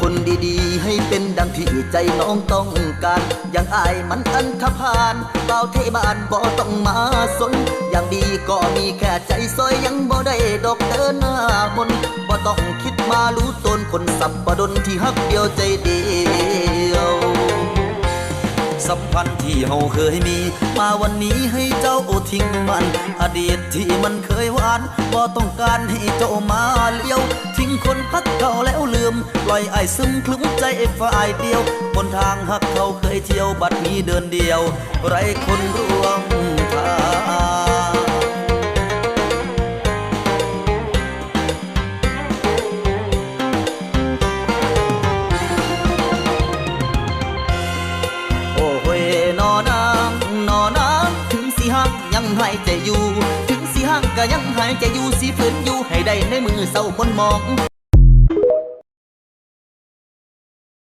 คนดีๆ ให้เป็นดังที่ใจน้องต้องการอย่างอายมันอันธพาลเบาเทบานบ่ต้องมาสน อย่างดีก็มีแค่ใจซอยยังบ่ได้ดอกเดินหน้ามนบ่ต้องคิดมารู้ตนคนสับปะดนที่ฮักเดียวใจเดียวสัมพันธ์ที่เฮาเคยมี มาวันนี้ให้เจ้า ทิ้งมัน อดีตที่มันเคยหวานบ่ต้องการให้เจ้ามาเลี้ยว ทิ้งคนพักเก่าแล้วลืมปล่อยไอ้ซึมคลุ้มใจฝ่ายเดียวบนทางหักเขาเคยเที่ยวบัดนี้เดินเดียว ไรคนร่วม หายใจอยู่ ถึงสิห่างก็ยังหายใจอยู่สิฝืนอยู่ให้ได้ในมือเศร้าคนมอง